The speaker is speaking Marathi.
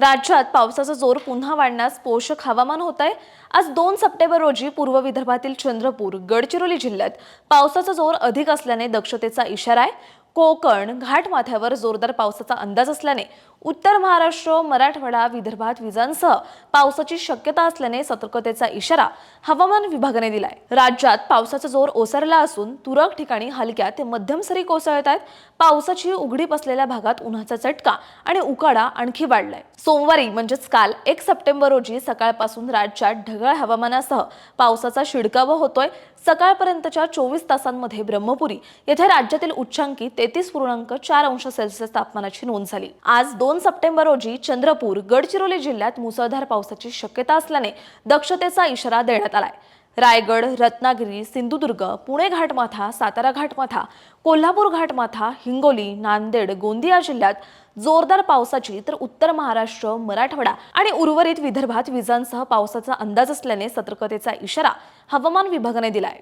राज्यात पावसाचा जोर पुन्हा वाढण्यास पोषक हवामान होत आहे आज दोन सप्टेंबर रोजी पूर्व विदर्भातील चंद्रपूर गडचिरोली जिल्ह्यात पावसाचा जोर अधिक असल्याने दक्षतेचा इशारा आहे. कोकण घाटमाथ्यावर जोरदार पावसाचा अंदाज असल्याने उत्तर महाराष्ट्र मराठवाडा विदर्भात विजांसह पावसाची शक्यता असल्याने सतर्कतेचा इशारा हवामान विभागाने दिलाय. राज्यात पावसाचा जोर ओसरला असून तुरळक ठिकाणी हलक्या ते मध्यम सरी कोसळत आहेत. पावसाची उघडीप असलेल्या भागात उन्हाचा चटका आणि उकाडा आणखी वाढलाय. सोमवारी म्हणजेच काल एक सप्टेंबर रोजी सकाळपासून राज्यात ढगाळ हवामानासह पावसाचा शिडकावा होतोय. सकाळपर्यंतच्या चोवीस तासांमध्ये ब्रह्मपुरी येथे राज्यातील उच्चांकी तेहतीस पूर्णांक चार अंश सेल्सिअस तापमानाची नोंद झाली. आज दोन सप्टेंबर रोजी चंद्रपूर गडचिरोली जिल्ह्यात मुसळधार पावसाची शक्यता असल्याने दक्षतेचा इशारा देण्यात आलाय. रायगड रत्नागिरी सिंधुदुर्ग पुणे घाटमाथा सातारा घाटमाथा कोल्हापूर घाटमाथा हिंगोली नांदेड गोंदिया जिल्ह्यात जोरदार पावसाची तर उत्तर महाराष्ट्र मराठवाडा आणि उर्वरित विदर्भात विजांसह पावसाचा अंदाज असल्याने सतर्कतेचा इशारा हवामान विभागाने दिलाय.